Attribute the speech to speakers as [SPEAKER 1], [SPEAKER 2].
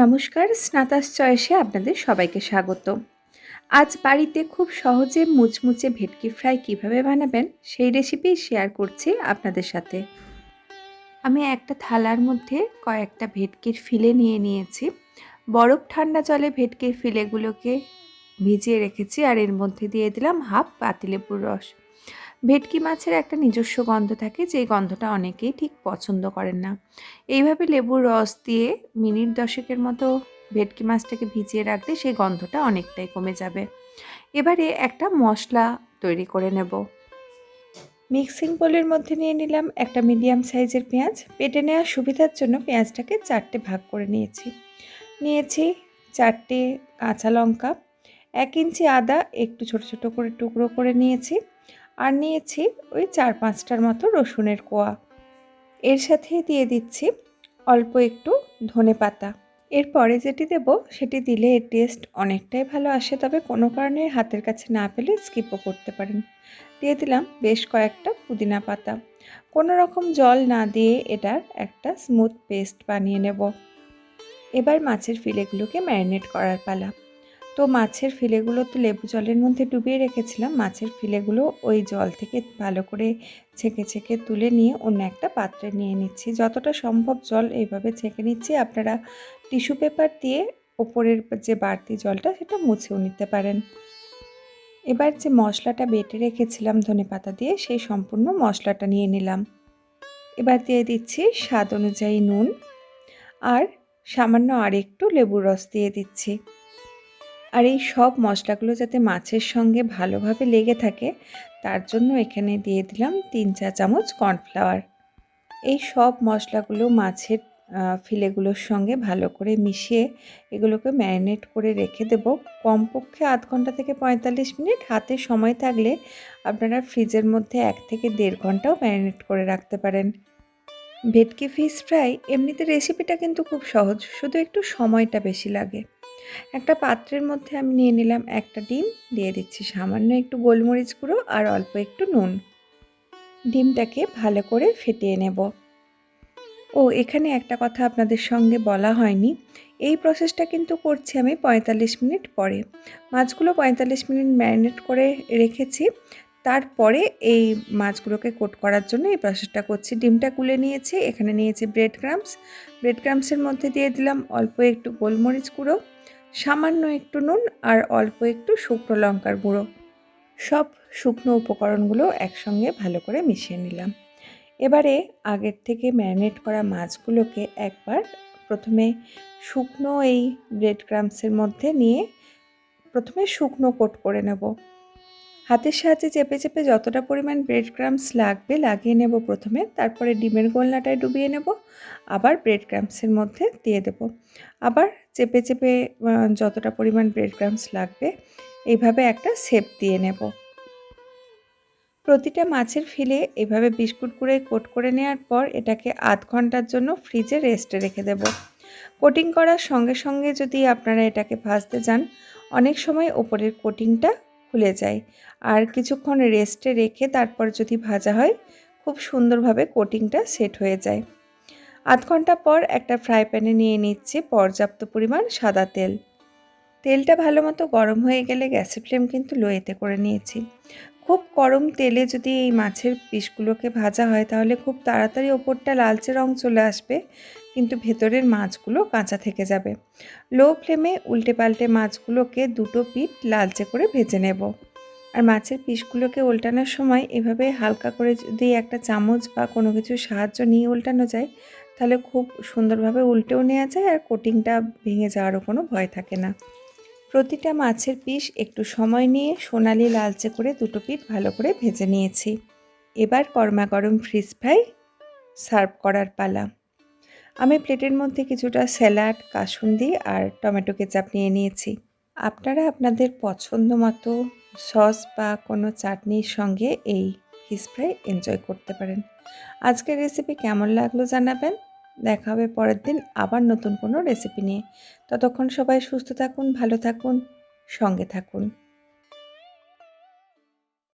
[SPEAKER 1] নমস্কার, স্নাতাস চয়েসে আপনাদের সবাইকে স্বাগত। আজ বাড়িতে খুব সহজে মুচমুচে ভেটকি ফ্রাই কীভাবে বানাবেন সেই রেসিপি শেয়ার করছি আপনাদের সাথে। আমি একটা থালার মধ্যে কয়েকটা ভেটকির ফিলে নিয়ে নিয়েছি। বরফ ঠান্ডা জলে ভেটকির ফিলেগুলোকে ভিজিয়ে রেখেছি আর এর মধ্যে দিয়ে দিলাম হাফ পাতিলেবুর রস। ভেটকি মাছের একটা নিজস্ব গন্ধ থাকে, যে গন্ধটা অনেকেই ঠিক পছন্দ করেন না। এইভাবে লেবুর রস দিয়ে মিনিট দশেকের মতো ভেটকি মাছটাকে ভিজিয়ে রাখলে সেই গন্ধটা অনেকটাই কমে যাবে। এবারে একটা মশলা তৈরি করে নেব। মিক্সিং বোলের মধ্যে নিয়ে নিলাম একটা মিডিয়াম সাইজের পেঁয়াজ। পেটে নেওয়ার সুবিধার জন্য পেঁয়াজটাকে চারটে ভাগ করে নিয়েছি। নিয়েছি চারটে কাঁচা লঙ্কা, এক ইঞ্চি আদা, একটু ছোট ছোট করে টুকরো করে নিয়েছি। আর নিয়েছি ওই চার পাঁচটার মতো রসুনের কোয়া। এর সাথে দিয়ে দিচ্ছি অল্প একটু ধনে পাতা। এরপরে যেটি দেব সেটি দিলে এর টেস্ট অনেকটাই ভালো আসে, তবে কোনো কারণে হাতের কাছে না পেলে স্কিপও করতে পারেন। দিয়ে দিলাম বেশ কয়েকটা পুদিনা পাতা। কোনো রকম জল না দিয়ে এটার একটা স্মুথ পেস্ট বানিয়ে নেব। এবার মাছের ফিলেগুলোকে ম্যারিনেট করার পালা। তো মাছের ফিলেগুলো তো লেবু জলের মধ্যে ডুবিয়ে রেখেছিলাম। মাছের ফিলেগুলো ওই জল থেকে ভালো করে ছেঁকে ছেঁকে তুলে নিয়ে অন্য একটা পাত্রে নিয়ে নিচ্ছি। যতটা সম্ভব জল এইভাবে ছেঁকে নিচ্ছি। আপনারা টিস্যু পেপার দিয়ে ওপরের যে বাড়তি জলটা সেটা মুছেও নিতে পারেন। এবার যে মশলাটা বেটে রেখেছিলাম ধনে পাতা দিয়ে সেই সম্পূর্ণ মশলাটা নিয়ে নিলাম। এবার দিয়ে দিচ্ছি স্বাদ অনুযায়ী নুন আর সামান্য আর একটু লেবুর রস দিয়ে দিচ্ছি। আর এই সব মশলাগুলো যাতে মাছের সঙ্গে ভালোভাবে লেগে থাকে, তার জন্য এখানে দিয়ে দিলাম তিন চা চামচ কর্নফ্লাওয়ার। এই সব মশলাগুলো মাছের ফিলেগুলোর সঙ্গে ভালো করে মিশিয়ে এগুলোকে ম্যারিনেট করে রেখে দেব। কমপক্ষে আধ ঘণ্টা থেকে পঁয়তাল্লিশ মিনিট হাতে সময় থাকলে আপনারা ফ্রিজের মধ্যে এক থেকে দেড় ঘন্টাও ম্যারিনেট করে রাখতে পারেন। ভেটকি ফিশ ফ্রাই এমনিতে রেসিপিটা কিন্তু খুব সহজ, শুধু একটু সময়টা বেশি লাগে। একটা পাত্রের মধ্যে আমি নিয়ে নিলাম একটা ডিম, দিয়ে দিচ্ছি সামান্য একটু গোলমরিচ গুঁড়ো আর অল্প একটু নুন। ডিমটাকে ভালো করে ফেটিয়ে নেব। ও, এখানে একটা কথা আপনাদের সঙ্গে বলা হয়নি। এই প্রসেসটা কিন্তু করছি আমি পঁয়তাল্লিশ মিনিট পরে। মাছগুলো পঁয়তাল্লিশ মিনিট ম্যারিনেট করে রেখেছি। তারপরে এই মাছগুলোকে কোট করার জন্য এই প্রসেসটা করছি। ডিমটা কুলে নিয়েছি, এখানে নিয়েছি ব্রেড ক্রামস ব্রেড ক্রামসের মধ্যে দিয়ে দিলাম অল্প একটু গোলমরিচ গুঁড়ো। সামান্য একটু নুন আর অল্প একটু শুকনো লঙ্কার গুঁড়ো। সব শুকনো উপকরণগুলো একসঙ্গে ভালো করে মিশিয়ে নিলাম। এবারে আগের থেকে ম্যারিনেট করা মাছগুলোকে একবার প্রথমে শুকনো এই ব্রেড ক্রামসের মধ্যে নিয়ে প্রথমে শুকনো কোট করে নেব। হাতের সাহায্যে চেপে চেপে যতটা পরিমাণ ব্রেড ক্রামস লাগবে, লাগিয়ে নেব প্রথমে, তারপরে ডিমের গোলনাটায় ডুবিয়ে নেব, আবার ব্রেড ক্রামসের মধ্যে দিয়ে দেব। আবার চেপে চেপে যতটা পরিমাণ ব্রেড ক্রামস লাগবে, এইভাবে একটা সেপ দিয়ে নেব। প্রতিটা মাছের ফিলে এভাবে বিস্কুট করে কোট করে নেওয়ার পর এটাকে আধ ঘণ্টার জন্য ফ্রিজে রেস্টে রেখে দেব। কোটিং করার সঙ্গে সঙ্গে যদি আপনারা এটাকে ভাজতে যান, অনেক সময় ওপরের কোটিংটা খুলে যায়। আর কিছুক্ষণ রেস্টে রেখে তারপর যদি ভাজা হয়, খুব সুন্দরভাবে কোটিংটা সেট হয়ে যায়। আধ ঘণ্টা পর একটা ফ্রাই প্যানে নিয়ে নিচ্ছে পর্যাপ্ত পরিমাণ সাদা তেল। তেলটা ভালো মতো গরম হয়ে গেলে গ্যাসের ফ্লেম কিন্তু লোয়েতে করে নিয়েছি। খুব গরম তেলে যদি এই মাছের পিসগুলোকে ভাজা হয়, তাহলে খুব তাড়াতাড়ি ওপরটা লালচে রং চলে আসবে, কিন্তু ভেতরের মাছগুলো কাঁচা থেকে যাবে। লো ফ্লেমে উল্টে পাল্টে মাছগুলোকে দুটো পিঠ লালচে করে ভেজে নেব। আর মাছের পিসগুলোকে উল্টানোর সময় এভাবে হালকা করে যদি একটা চামচ বা কোনো কিছু সাহায্য নিয়ে উল্টানো যায়, তাহলে খুব সুন্দরভাবে উল্টেও নেওয়া যায় আর কোটিংটা ভেঙে যাওয়ারও কোনো ভয় থাকে না। প্রতিটা মাছের পিস একটু সময় নিয়ে সোনালি লালচে করে দুটো পিঠ ভালো করে ভেজে নিয়েছি। এবার কর্মা গরম ফ্রিজ ফ্রাই সার্ভ করার পালা। আমি প্লেটের মধ্যে কিছুটা স্যালাড, কাসুন্দি আর টমেটো কেচাপ নিয়ে নিয়েছি। আপনারা আপনাদের পছন্দ মতো সস বা কোনো চাটনির সঙ্গে এই ফিশ ফ্রাই এনজয় করতে পারেন। আজকের রেসিপি কেমন লাগল জানাবেন? দেখা হবে পরের দিন আবার নতুন কোনো রেসিপি নিয়ে। ততক্ষণ সবাই সুস্থ থাকুন, ভালো থাকুন, সঙ্গে থাকুন।